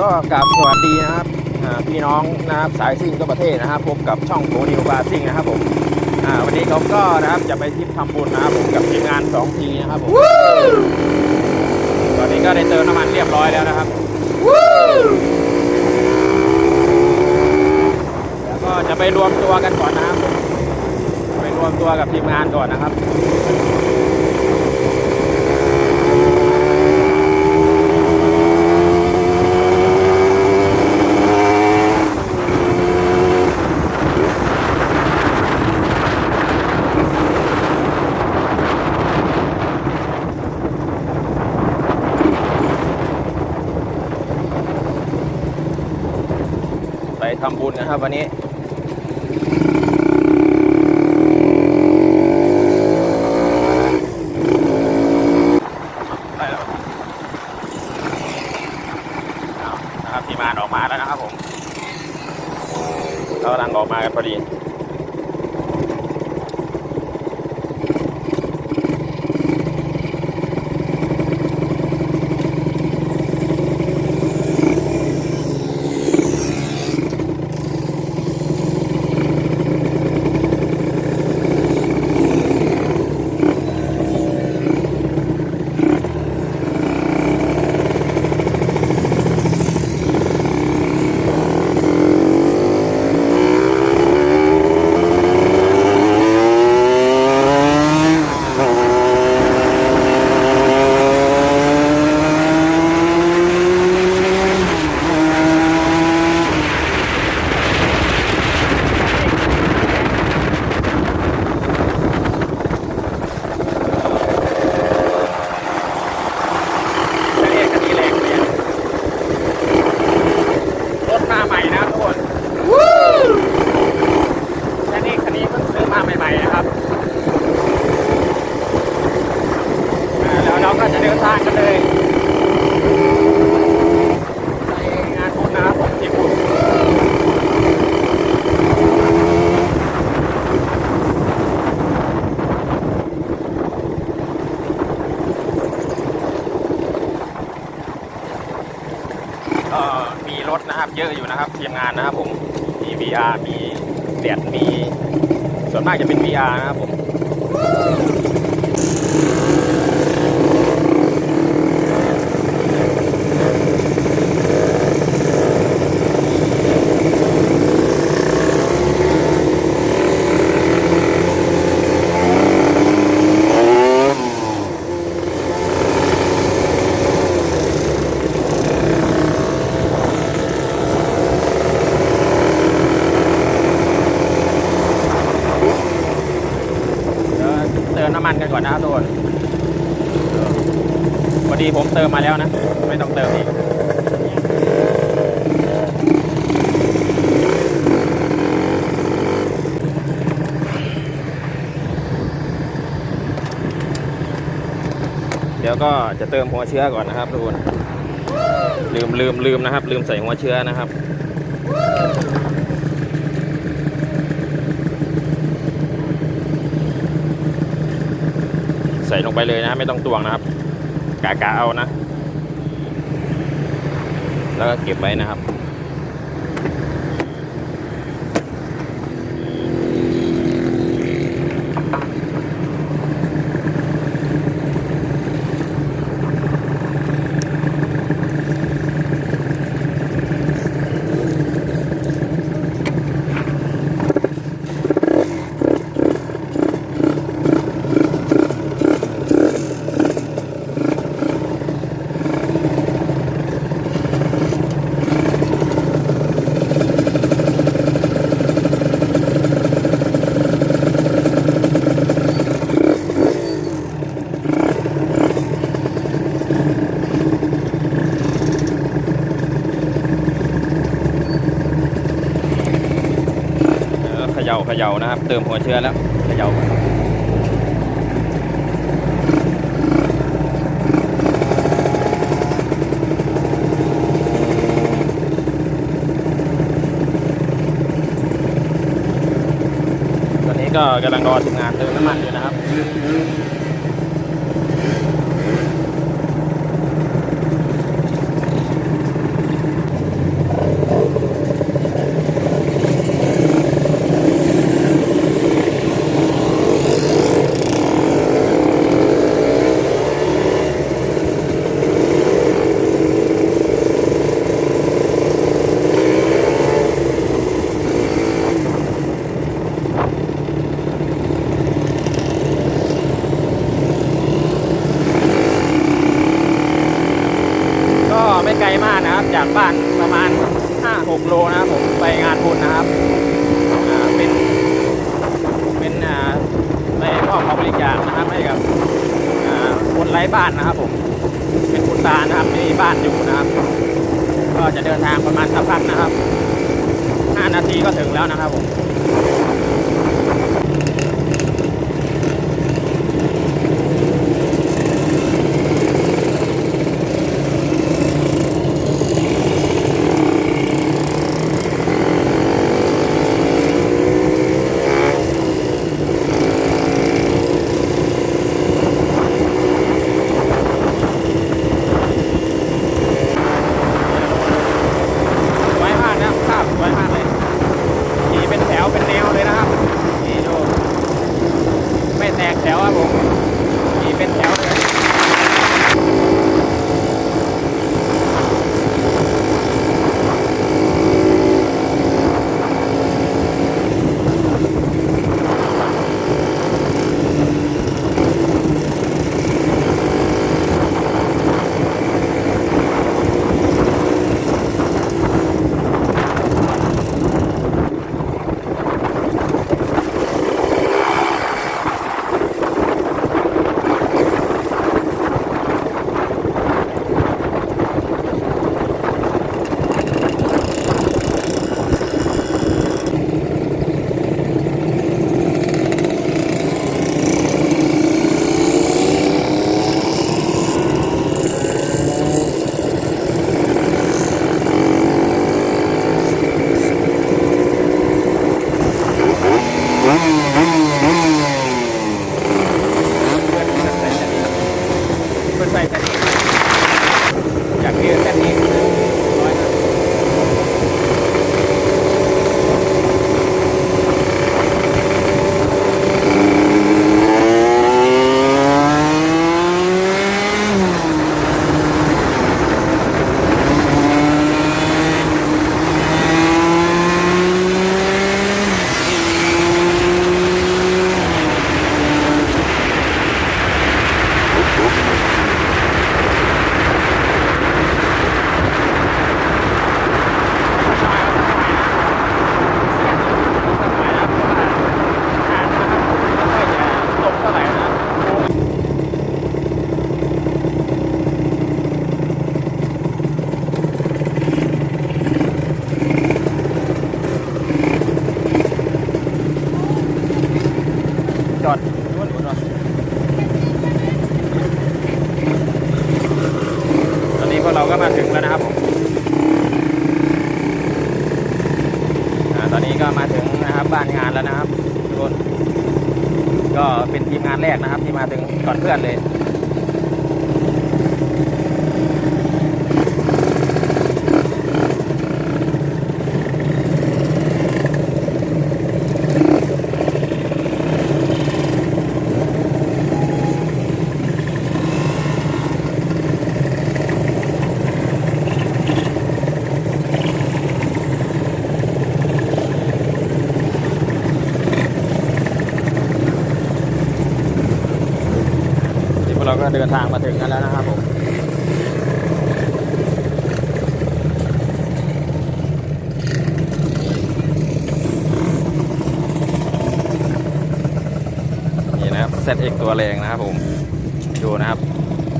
ก็กราบสวัสดีนะครับอ่าพี่น้องนะครับสายซิ่งทั่วประเทศนะครับพบกับช่องโกนิวบาซิ่งนะครับผมอ่าวันนี้ผมก็นะครับจะไปทริปทำบุญนะครับผมกับทีมงาน2ทีนะครับผมตอนนี้ก็ได้เติมน้ำมันเรียบร้อยแล้วนะครับแล้วก็จะไปรวมตัวกันก่อนนะครับผมไปรวมตัวกับทีมงานก่อนนะครับ ทำบุญนะครับ วันนี้ไปแล้วนะครับทีมาออกมาแล้วนะครับผมเรากำลังออกมากันพอดี จะเรียกคันนี้แรงเนี่ยรถมาใหม่นะครับทุกคนคันนี้คันนี้เพิ่งซื้อมาใหม่ๆนะครับอ่าแล้วเราก็จะเดินทางกันเลยไปงานบุญนะครับผมที่บุญก็มีรถนะครับ เยอะอยู่นะครับทีมงานนะครับผมมี VR มีเดียดมี ส่วนมากจะเป็ น VR นะครับผม เดี๋ยวเติม น้ำมันกันก่อนนะครับทุกคนพอดีผมเติมมาแล้วนะ ไม่ต้องเติมอีกเดี๋ยวก็จะเติมหัวเชื้อก่อนนะครับทุกคนลืมลืมลืมนะครับ ลืมใส่หัวเชื้อนะครับ ใส่ลงไปเลยนะ ไม่ต้องตวงนะครับกากะเอานะ แล้วก็เก็บไว้นะครับ เออ เขย่าเขย่านะครับ เติมหัวเชื้อแล้วเขย่าก่อนตอนนี้ก็กำลังรอทีมงานเติมน้ำมันอยู่นะครับ ต ไม่ไกลมากนะครับ จากบ้านประมาณ 5-6 โลนะครับผมไปงานบุญนะครับเป็นเป็นอ่าไปมอบของบริจาคนะครับให้กับคนไร้บ้านนะครับผมเป็นคุณตานะครับม่มีบ้านอยู่นะครับ ก็จะเดินทางประมาณสักพักนะครับ 5 นาทีก็ถึงแล้วนะครับผม เป็นทีมงานแรกนะครับที่มาถึงก่อนเพื่อนเลย ดินทางมาถึงกันแล้วนะครับผมนี่นะครับเซตัวแรงนะครับผม ดูนะครับ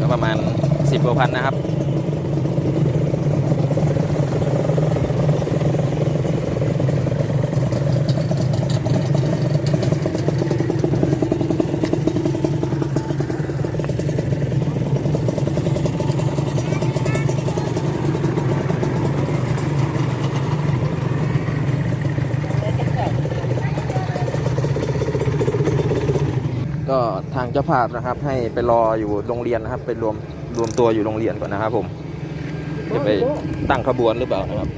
ก็ประมาณ 10กว่าพันนะครับ ภาพนะครับ ให้ไปรออยู่โรงเรียนนะครับ ไปรวมรวมตัวอยู่โรงเรียนก่อนนะครับ ผม จะไปตั้งขบวนหรือเปล่านะครับ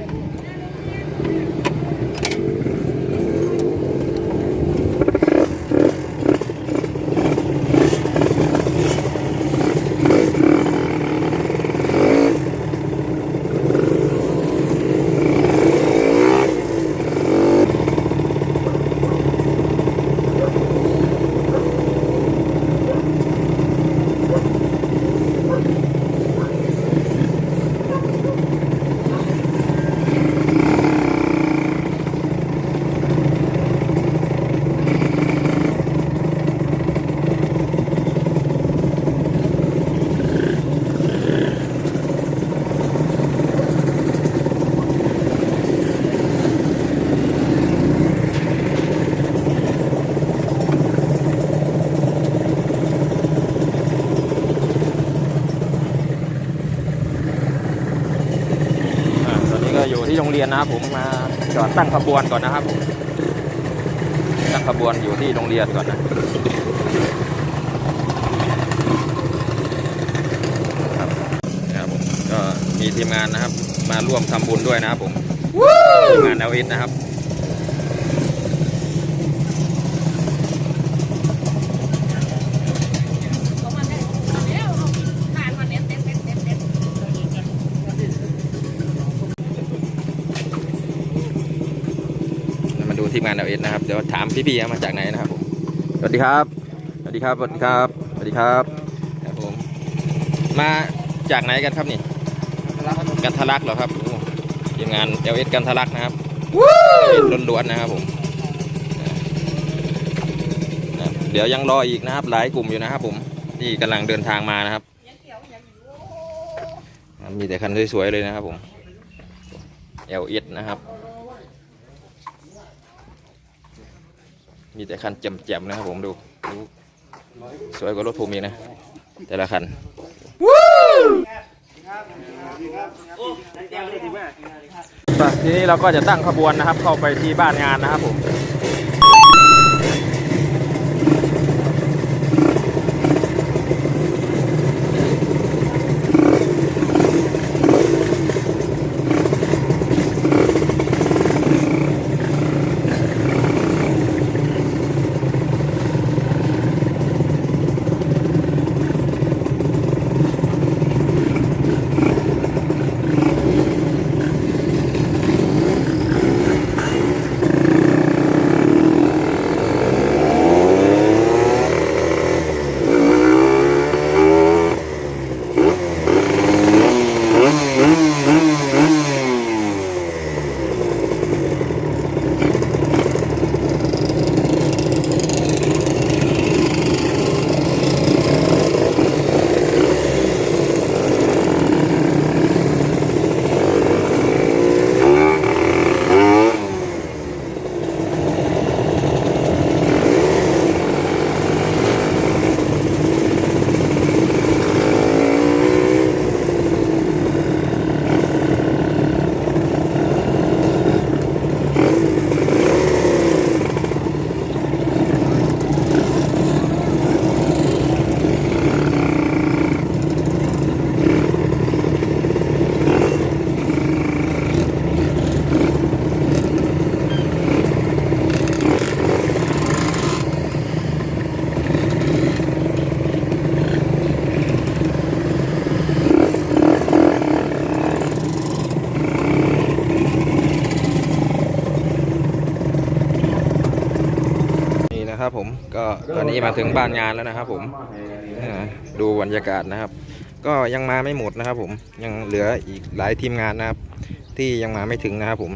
น โรงเรียนนะครับผมมาจอดตั้งขบวนก่อนนะครับผมตั้งขบวนอยู่ที่โรงเรียนก่อนนะครับครับผมก็มีทีมงานนะครับ มาร่วมทำบุญด้วยนะครับผมทีมงานเอลอินะครับ มาดูทีมงานเอลอินะครับ เดี๋ยวถามพี่ๆมาจากไหนนะครับผมสวัสดีครับ สวัสดีครับ สวัสดีครับ สวัสดีครับครับผม มาจากไหนกันครับนี่ กันทะลักเหรอครับโอ้ทีมงานเอลเอสกันทะลักนะครับล้วนๆนะครับผมนะครับเดี๋ยวยังรออีกนะครับ หลายกลุ่มอยู่นะครับผมที่กำลังเดินทางมานะครับ มีแต่คันสวยๆเลยนะครับผมเอลเอสนะครับ มีแต่คันแจ่มๆนะครับผมดูดสวยกว่ารถผมอีกนะ แต่ละคันทีนี้เราก็จะตั้งขบวนนะครับ เข้าไปที่บ้านงานนะครับผม ก็ตอนนี้มาถึงบ้านงานแล้วนะครับ ผมดูบรรยากาศนะครับ ก็ยังมาไม่หมดนะครับ ผมยังเหลืออีกหลายทีมงานนะครับ ที่ยังมาไม่ถึงนะครับ ผม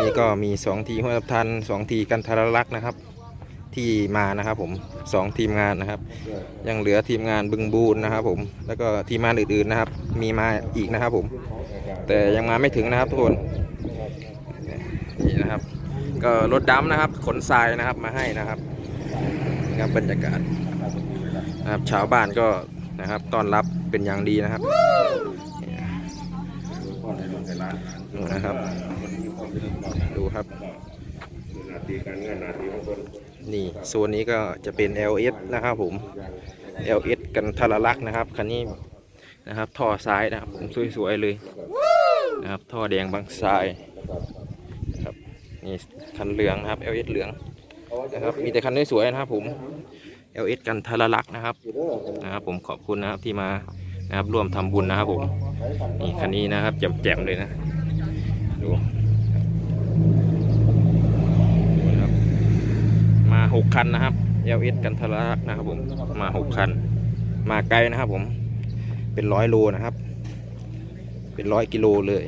นี่ก็มีสองทีห้วยทับทันสองทีกันทรลักษ์นะครับ ที่มานะครับ ผมสองทีมงานนะครับ ยังเหลือทีมงานบึงบูนนะครับ ผมแล้วก็ทีมงานอื่นๆนะครับ มีมาอีกนะครับ ผม แต่ยังมาไม่ถึงนะครับทุกคนนี่นะครับ ก็รถดำนะครับ ขนทรายนะครับมาให้นะครับ ครับบรรยากาศนะครับชาวบ้านก็นะครับต้อนรับเป็นอย่างดีนะครับดูนะครับ ดูครับ นี่โซนนี้ก็จะเป็น LS นะครับผม LS กันทรลักษ์นะครับคันนี้นะครับท่อซ้ายนะครับผมสวยๆเลยนะครับท่อแดงบางทรายครับนี่คันเหลืองนะครับ LS เหลือง นะครับมีแต่คันสวยๆนะครับผม LS กันทรลักษ์นะครับนะครับผมขอบคุณนะครับที่มานะครับร่วมทำบุญนะครับผมนี่คันนี้นะครับแจ่มๆเลยนะดูนะครับมาหกคันนะครับ LS กันทะลักนะครับผมมาหกคัน มาไกลนะครับผมเป็นร้อยโลนะครับ เป็นร้อยกิโลเลย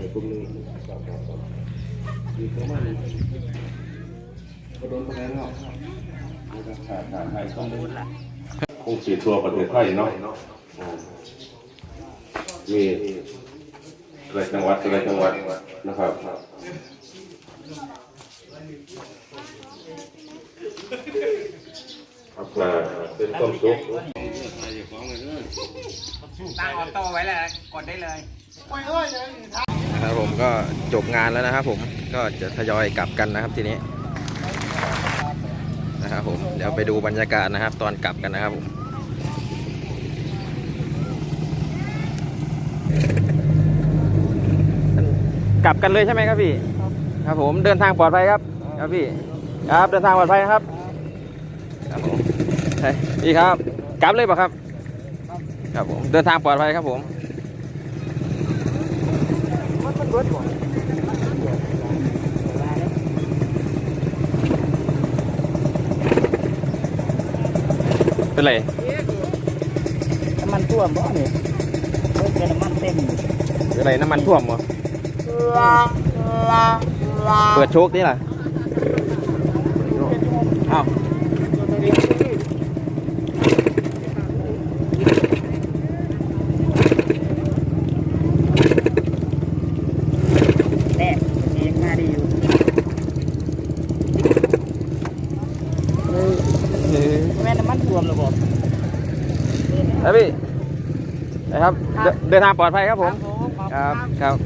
คงสีทั่วประเทศไทยเนาะอืมมีหลายจังหวัดหลายจังหวัดนะครับอ่าเป็นความสุขตั้งออโต้ไว้เลยกดได้เลยนะครับผมก็จบงานแล้วนะครับผมก็จะทยอยกลับกันนะครับทีนี้ นะครับผมเดี๋ยวไปดูบรรยากาศนะครับ ตอนกลับกันนะครับผมกลับกันเลยใช่ไหมครับพี่ครับผมเดินทางปลอดภัยครับ ครับพี่ ครับเดินทางปลอดภัยนะครับ ครับผมใช่พี่ครับกลับเลยป่ะครับ ครับผมเดินทางปลอดภัยครับผม เป็นไรน้ำมันท่วมบ่เนี่ยเฮ้ยเป็นน้ำมันเต็มเป็นไรน้ำมันท่วมเหรอเปิดโชคนี่ล่ะอ้าว แน่เองมาดีอยู่ แม่น้ำมันท่วมแล้วบ่ แล้วพี่นะครับ เดินเดินทางปลอดภัยครับผม ครับ ครับ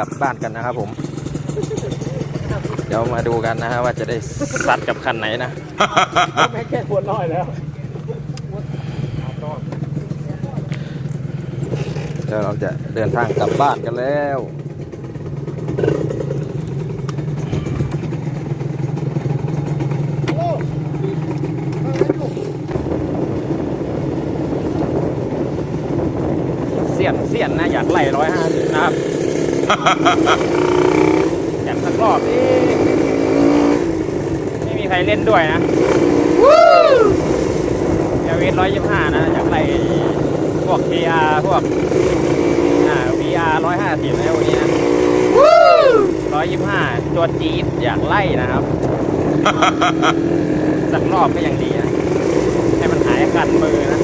กลับบ้านกันนะครับผม เดี๋ยวมาดูกันนะฮะว่าจะได้สัตว์กับคันไหนนะแม่แค่ควรน้อยแล้วเดี๋ยวเราจะเดินทางกลับบ้านกันแล้วเสียนเสียนนะ อยากไล่ร้อยห้าสิบนะครับ แข่งสักรอบนี่ไม่มีใครเล่นด้วยนะเอวีร้อยยี่สิบห้านะจากไรพวก KR พวกอ่า VR ร้อยห้าสิบล้ววันนี้นะร้อยยี่ห้าตัวจี๊ดอยากไล่นะครับ สักรอบก็ยังดีนะ ให้มันหายกันมือนะ